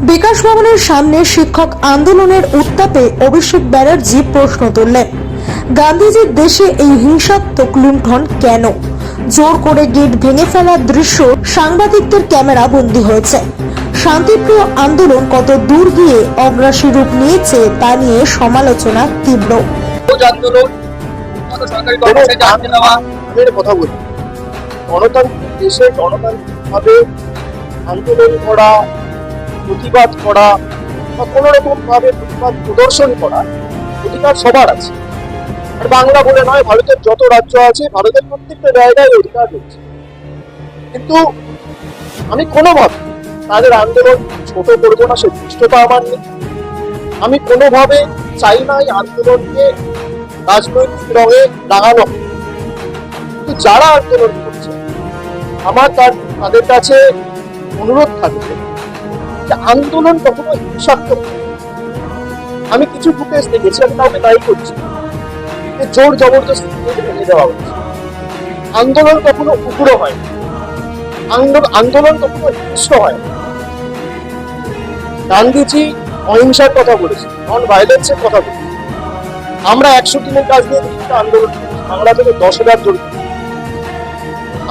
বিকাশ ভবনের সামনে শিক্ষক আন্দোলনের উত্তাপে অভিষেক ব্যানার্জি প্রশ্ন তুললেন গান্ধীজির দেশে এই হিংসাত্মক লুণ্ঠন কেন? জোর করে গেট ভেঙে ফেলার দৃশ্য সাংবাদিকদের ক্যামেরা বন্দী হয়েছে। শান্তিপ্রিয় আন্দোলন কত দূর গিয়ে অগ্রাসী রূপ নিয়েছে তা নিয়ে সমালোচনা তীব্র। কথা বলি। গণতান্ত্রিক দেশে গণতান্ত্রিকভাবে আন্দোলন করা প্রতিবাদ করা বা কোনো রকম ভাবে প্রতিবাদ প্রদর্শন করা অধিকার সবার আছে। আর বাংলা বলে নয়, ভারতের যত রাজ্য আছে, ভারতের প্রত্যেকটা জায়গায় অধিকার রয়েছে। কিন্তু আমি কোনোভাবে তাদের আন্দোলন ছোট করব না, সে দৃষ্টতা আমার নেই। আমি কোনোভাবে চাই না এই আন্দোলনকে রাজনৈতিক রঙে লাগানো কিন্তু যারা আন্দোলন করছে, আমার তার, তাদের কাছে অনুরোধ থাকবে যে আন্দোলন কখনো হিংসাত্মক নয়। আমি কিছু ফুটেজ দেখেছি, আমি কাউকে দায়ী করছি। যে জোর জবরদস্তি ভেঙে দেওয়া হচ্ছে আন্দোলন কখনো উগ্র হয় আন্দোলন আন্দোলন কখনো হিংস্র হয় গান্ধীজি অহিংসার কথা বলেছেন নন ভায়োলেন্সের কথা বলেছে আমরা একশো দিনের কাজ নিয়ে কিন্তু আন্দোলন। বাংলা থেকে দশ হাজার জন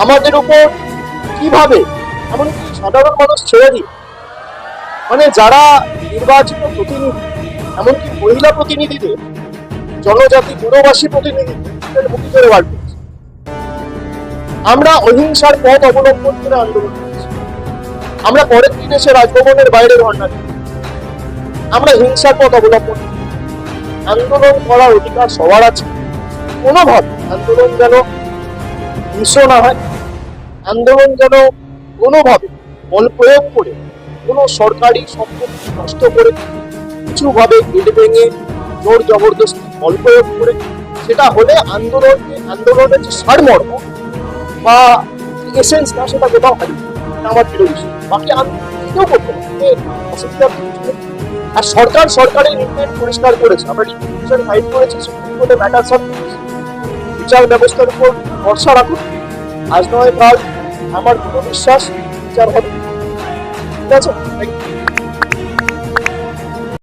আমাদের উপর কীভাবে এমনকি সাধারণ মানুষ ছেড়ে দিয়ে মানে যারা নির্বাচিত প্রতিনিধি, এমনকি মহিলা প্রতিনিধিদের, জনজাতি পুরবাসী প্রতিনিধিদের মুখী করে বার করেছে। আমরা অহিংসার পথ অবলম্বন করে আন্দোলন করেছি। আমরা পরের দিন এসে রাজভবনের বাইরে ধর্ণা আমরা হিংসার পথ অবলম্বন। আন্দোলন করার অধিকার সবার আছে। কোনোভাবে আন্দোলন যেন হিংস্র না হয়, আন্দোলন যেন কোনোভাবে বল প্রয়োগ করে কোনো সরকারি সম্পত্তি নষ্ট করে কিছুভাবে গেট ভেঙে জোর জবরদস্তি বল প্রয়োগ করে সেটা হলে আন্দোলন, আন্দোলনের যে সারমর্ম বা এসেন্স না সেটা কোথাও হারিয়ে আমার প্রিয় বিষয়। বাকি কেউ করতে। আর সরকার সরকারের ইন্টেন্ট পরিষ্কার করেছে। আমরা রিপিটেশন ফাইল করেছি সুপ্রিম কোর্টে ম্যাটার সব বিচার ব্যবস্থার উপর ভরসা রাখুন। আজ নয় কাল আমার পুরো বিশ্বাস, বিচার হবে That's all.